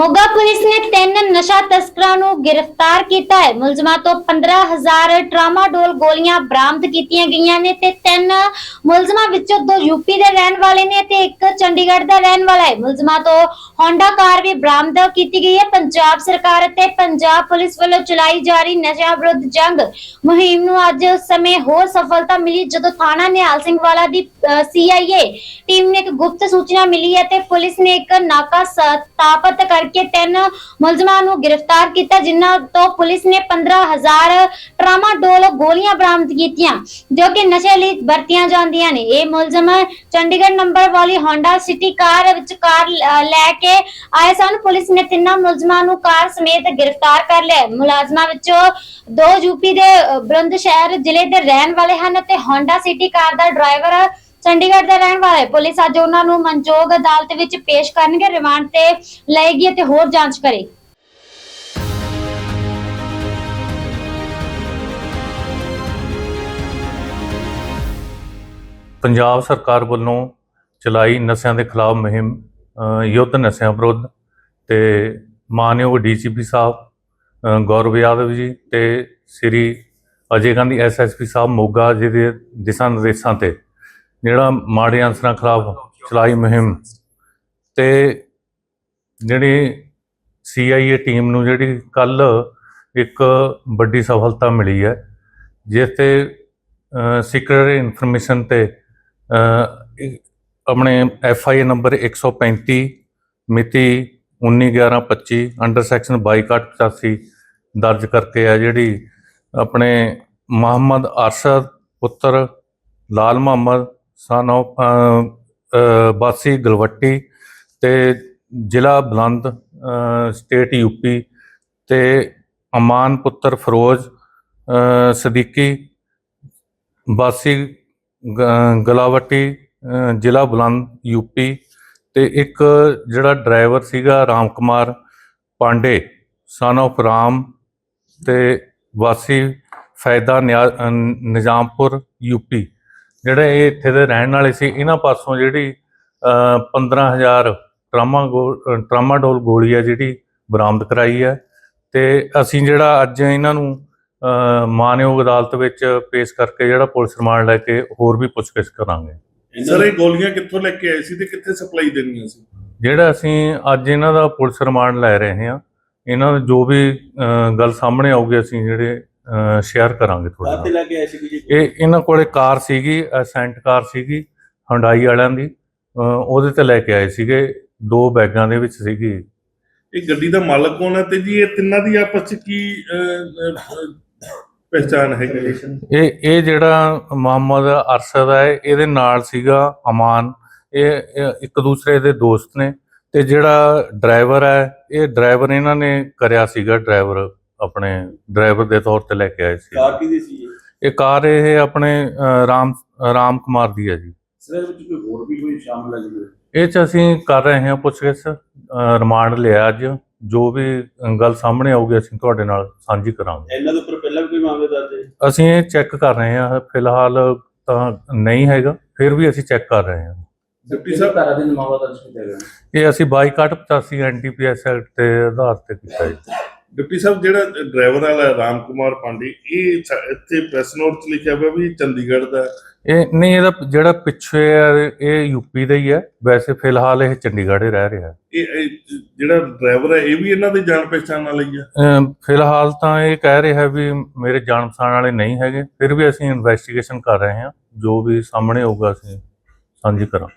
Moga police ਨੇ ਤਿੰਨ ਨਸ਼ਾ ਤਸਕਰਾਂ ਨੂੰ ਗ੍ਰਿਫਤਾਰ ਕੀਤਾ ਹੈ। ਮੁਲਜ਼ਮਾਂ ਤੋਂ 15000 ਟਰਾਮਾਡੋਲ ਗੋਲੀਆਂ ਬਰਾਮਦ ਕੀਤੀਆਂ ਗਈਆਂ ਨੇ ਤੇ ਤਿੰਨ ਮੁਲਜ਼ਮਾਂ ਵਿੱਚੋਂ ਦੋ ਯੂਪੀ ਦੇ ਰਹਿਣ ਵਾਲੇ ਨੇ ਤੇ ਇੱਕ ਚੰਡੀਗੜ੍ਹ ਦਾ ਰਹਿਣ ਵਾਲਾ ਹੈ। ਮੁਲਜ਼ਮਾਂ ਤੋਂ ਹੋਂਡਾ ਕਾਰ ਵੀ ਬਰਾਮਦ ਕੀਤੀ ਗਈ ਹੈ। ਪੰਜਾਬ ਸਰਕਾਰ ਅਤੇ ਪੰਜਾਬ ਪੁਲਿਸ ਵੱਲੋਂ ਚਲਾਈ ਜਾ ਰਹੀ ਨਸ਼ਾ ਵਿਰੁੱਧ ਜੰਗ ਮੁਹਿੰਮ ਨੂੰ ਅੱਜ ਸਮੇਂ ਹੋਰ ਸਫਲਤਾ ਮਿਲੀ, ਜਦੋਂ ਥਾਣਾ ਨਿਹਾਲ ਸਿੰਘ ਵਾਲਾ ਦੀ ਸੀਆਈਏ ਟੀਮ ਨੇ ਇੱਕ ਗੁਪਤ ਸੂਚਨਾ ਮਿਲੀ ਹੈ ਤੇ ਪੁਲਿਸ ਨੇ ਇੱਕ ਨਾਕਾ ਸਥਾਪਿਤ ਕਰਕੇ ਤਿੰਨ ਮੁਲਜ਼ਮਾਂ ਨੂੰ ਗ੍ਰਿਫਤਾਰ ਕੀਤਾ ਜਿਨ੍ਹਾਂ ਤੋਂ ਪੁਲਿਸ ਨੇ 15000 ਟਰਾਮਾਡੋਲ ਗੋਲੀਆਂ ਬਰਾਮਦ ਕੀਤੀਆਂ ਜੋ ਕਿ ਨਸ਼ੇ ਲਈ ਵਰਤੀਆਂ ਜਾਂਦੀਆਂ ਨੇ। ਇਹ ਮੁਲਜ਼ਮ ਚੰਡੀਗੜ੍ਹ ਨੰਬਰ ਵਾਲੀ ਹੋਂਡਾ ਸਿਟੀ ਕਾਰ ਵਿੱਚ ਕਾਰ ਲੈ ਕੇ ਆਏ ਸਨ। ਪੁਲਿਸ ਨੇ ਤਿੰਨਾਂ ਮੁਲਜ਼ਮਾਂ ਨੂੰ ਕਾਰ ਸਮੇਤ ਗ੍ਰਿਫਤਾਰ ਕਰ ਲਿਆ। ਮੁਲਾਜ਼ਮਾਂ ਵਿੱਚੋਂ ਦੋ ਯੂਪੀ ਦੇ ਅ, ਬੁਲੰਦ ਸ਼ਹਿਰ ਜ਼ਿਲ੍ਹੇ ਦੇ ਰਹਿਣ ਵਾਲੇ ਹਨ ਤੇ ਹੋਂਡਾ ਸਿਟੀ ਕਾਰ ਦਾ ਡਰਾਈਵਰ ਚੰਡੀਗੜ੍ਹ ਦਾ ਰਹਿਣ ਵਾਲਾ ਹੈ। ਪੁਲਿਸ ਅੱਜ ਉਹਨਾਂ ਨੂੰ ਮਨਜੋਗ ਅਦਾਲਤ ਵਿੱਚ ਪੇਸ਼ ਕਰਨਗੇ ਰਿਮਾਂਡ ਤੇ ਲਏਗੀ ਅਤੇ ਹੋਰ ਜਾਂਚ ਕਰੇਗੀ। ਪੰਜਾਬ ਸਰਕਾਰ ਵੱਲੋਂ ਚਲਾਈ ਨਸ਼ਿਆਂ ਦੇ ਖਿਲਾਫ ਮੁਹਿੰਮ ਯੁੱਧ ਨਸ਼ਿਆਂ ਵਿਰੁੱਧ ਤੇ ਮਾਨਯੋਗ ਡੀਜੀਪੀ ਸਾਹਿਬ ਗੌਰਵ ਯਾਦਵ ਜੀ ਤੇ ਸ੍ਰੀ ਅਜੇ ਗਾਂਧੀ ਐਸਐਸਪੀ ਸਾਹਿਬ ਮੋਗਾ ਜੀ ਦੇ ਦਿਸ਼ਾ ਨਿਰਦੇਸ਼ਾਂ ਤੇ ਜਿਹੜਾ ਮਾੜੇ ਅਨਸਰਾਂ ਖਿਲਾਫ ਚਲਾਈ ਮੁਹਿੰਮ ਤੇ ਜਿਹੜੀ ਸੀਆਈਏ ਟੀਮ ਨੂੰ ਜਿਹੜੀ ਕੱਲ ਇੱਕ ਵੱਡੀ ਸਫਲਤਾ ਮਿਲੀ ਹੈ, ਜਿਸ ਤੇ ਸੀਕ੍ਰੇਟ ਇਨਫੋਰਮੇਸ਼ਨ ਤੇ ਆਪਣੇ ਐਫ ਆਈ ਨੰਬਰ 135 ਮਿਤੀ 19/11/25 ਅੰਡਰ ਸੈਕਸ਼ਨ 22/85 ਦਰਜ ਕਰਕੇ ਆ ਜਿਹੜੀ ਆਪਣੇ ਮੁਹੰਮਦ ਅਰਸ਼ਦ ਪੁੱਤਰ ਲਾਲ ਮੁਹੰਮਦ ਸਨ ਆਫ ਬਾਸੀ ਗਲਵੱਟੀ ਤੇ ਜ਼ਿਲ੍ਹਾ ਬਲੰਦ ਅ, ਸਟੇਟ ਯੂਪੀ ਤੇ ਅਮਾਨ ਪੁੱਤਰ ਫਿਰੋਜ਼ ਸਦੀਕੀ ਬਾਸੀ ਗਲਾਵਟੀ ਜ਼ਿਲ੍ਹਾ ਬੁਲੰਦ ਯੂਪੀ ਤੇ ਇੱਕ ਜਿਹੜਾ ਡਰਾਈਵਰ ਸੀਗਾ ਰਾਮ ਕੁਮਾਰ ਪਾਂਡੇ ਸਨ of ਰਾਮ ਤੇ ਵਾਸੀ ਫੈਦਾ ਨਿਆ- ਅ, ਨਿਜ਼ਾਮਪੁਰ ਯੂਪੀ ਜਿਹੜੇ ਇਹ ਇੱਥੇ ਦੇ ਰਹਿਣ ਵਾਲੇ ਸੀ ਇਹਨਾਂ ਪਾਸੋਂ ਜਿਹੜੀ ਅ, 15000 ਟਰਾਮਾ ਟਰਾਮਾਡੋਲ ਗੋਲੀ ਆ ਜਿਹੜੀ ਬਰਾਮਦ ਕਰਾਈ ਹੈ ਤੇ ਅਸੀਂ ਜਿਹੜਾ ਅੱਜ ਇਹਨਾਂ ਨੂੰ ਮਾਨਯੋਗ ਅਦਾਲਤ ਵਿੱਚ ਪੇਸ਼ ਕਰਕੇ ਜਿਹੜਾ ਪੁਲਿਸ ਰਿਮਾਂਡ ਲੈ ਕੇ ਹੋਰ ਵੀ ਪੁੱਛਗਿੱਛ ਕਰਾਂਗੇ। ਸਰ ਇਹ ਗੋਲੀਆਂ ਕਿੱਥੋਂ ਲੈ ਕੇ ਆਏ ਸੀ ਤੇ ਕਿੱਥੇ ਸਪਲਾਈ ਦੇਣੀਆਂ ਸੀ? ਜਿਹੜਾ ਅਸੀਂ ਅੱਜ ਇਹਨਾਂ ਦਾ ਪੁਲਿਸ ਰਿਮਾਂਡ ਲੈ ਰਹੇ ਹਾਂ ਇਹਨਾਂ ਦਾ ਜੋ ਵੀ ਗੱਲ ਸਾਹਮਣੇ ਆਊਗੀ ਅਸੀਂ ਜਿਹੜੇ ਸ਼ੇਅਰ ਕਰਾਂਗੇ ਤੁਹਾਡੇ ਨਾਲ ਲੈ ਕੇ ਆਏ ਸੀ ਜੀ? ਇਹ ਇਹਨਾਂ ਕੋਲੇ ਕਾਰ ਸੀਗੀ ਅਸੈਂਟ ਕਾਰ ਸੀਗੀ ਹੁੰਡਾਈ ਵਾਲਿਆਂ ਦੀ। ਉਹਦੇ ਤੇ ਲੈ ਕੇ ਆਏ ਸੀਗੇ ਦੋ ਬੈਗਾਂ ਦੇ ਵਿੱਚ ਸੀਗੀ। ਇਹ ਗੱਡੀ ਦਾ ਮਾਲਕ ਕੌਣ ਹੈ ਤੇ ਜੀ? ਇਹ ਤਿੰਨਾਂ ਦੀ ਆਪਸ ਚ ਕੀ ਹੈਗੀ ਹੈ? ਇਹ ਇਹ ਜਿਹੜਾ ਮੁਹੰਮਦ ਅਰਸ਼ਦ ਹੈ ਇਹਦੇ ਨਾਲ ਸੀਗਾ ਅਮਾਨ। ਇਹ ਇੱਕ ਦੂਸਰੇ ਦੇ ਦੋਸਤ ਨੇ ਤੇ ਜਿਹੜਾ ਡਰਾਈਵਰ ਹੈ ਇਹ ਡਰਾਈਵਰ ਇਹਨਾਂ ਨੇ ਕਰਿਆ ਸੀਗਾ ਡਰਾਈਵਰ ਆਪਣੇ ਡਰਾਈਵਰ ਦੇ ਤੌਰ ਤੇ ਲੈ ਕੇ ਆਏ ਸੀ। ਕਾਰ ਕਿਹਦੀ ਸੀ ਇਹ? ਕਾਰ ਇਹ ਆਪਣੇ ਰਾਮ ਰਾਮ ਕੁਮਾਰ ਦੀ ਹੈ ਜੀ। ਸਰ ਇਹਦੇ ਵਿੱਚ ਕੋਈ ਹੋਰ ਵੀ ਕੋਈ ਸ਼ਾਮਲ ਹੈ ਜੀ? ਇਹ ਚ ਅਸੀਂ ਕਰ ਰਹੇ ਹਾਂ ਪੁੱਛਗਿੱਛ ਰਿਮਾਂਡ ਲਿਆ ਅੱਜ। ਜੋ ਵੀ ਗੱਲ ਸਾਹਮਣੇ ਆਊਗੀ ਅਸੀਂ ਤੁਹਾਡੇ ਨਾਲ ਸਾਂਝੀ ਕਰਾਂਗੇ। ਇਹਨਾਂ ਦੇ ਉੱਪਰ ਪਹਿਲਾਂ ਵੀ ਕੋਈ ਮਾਮਲੇ ਦਰਜ ਹੈ? ਅਸੀਂ ਇਹ ਚੈੱਕ ਕਰ ਰਹੇ ਹਾਂ ਫਿਲਹਾਲ ਤਾਂ ਨਹੀਂ ਹੈਗਾ ਫਿਰ ਵੀ ਅਸੀਂ ਚੈੱਕ ਕਰ ਰਹੇ ਹਾਂ। ਡਿਪਟੀ ਸਾਹਿਬ ਧਾਰਾ ਦੇ ਮਾਮਲਾ ਦਰਜ ਕੀਤਾ ਗਿਆ। ਇਹ ਅਸੀਂ ਬਾਈਕਾਟ 85 ਐਨਟੀਪੀਐਸ ਐਕਟ ਦੇ ਆਧਾਰ ਤੇ ਕੀਤਾ ਹੈ ਡਿਪਟੀ ਸਾਹਿਬ ਜਿਹੜਾ ਡਰਾਈਵਰ ਵਾਲਾ ਰਾਮ ਕੁਮਾਰ ਪਾਂਡੇ ਇਹ ਇੱਥੇ ਪ੍ਰੈਸ ਨੋਟ 'ਚ ਲਿਖਿਆ ਹੋਇਆ ਵੀ ਚੰਡੀਗੜ੍ਹ ਦਾ। ਇਹ ਨਹੀਂ ਇਹਦਾ ਜਿਹੜਾ ਪਿੱਛੇ ਹੈ ਇਹ ਯੂਪੀ ਦਾ ਹੀ ਹੈ। ਵੈਸੇ ਫਿਲਹਾਲ ਇਹ ਚੰਡੀਗੜ੍ਹ ਹੀ ਰਹਿ ਰਿਹਾ ਇਹ ਜਿਹੜਾ ਡਰਾਈਵਰ ਹੈ ਇਹ ਵੀ ਇਹਨਾਂ ਦੀ ਜਾਣ ਪਛਾਣ ਵਾਲਾ ਹੀ ਹੈ? ਫਿਲਹਾਲ ਤਾਂ ਇਹ ਕਹਿ ਰਿਹਾ ਵੀ ਮੇਰੇ ਜਾਣ ਪਛਾਣ ਵਾਲੇ ਨਹੀਂ ਹੈਗੇ। ਫਿਰ ਵੀ ਅਸੀਂ ਇਨਵੈਸਟੀਗੇਸ਼ਨ ਕਰ ਰਹੇ ਹਾਂ। ਜੋ ਵੀ ਸਾਹਮਣੇ ਆਊਗਾ ਅਸੀਂ ਸਾਂਝੀ ਕਰਾਂ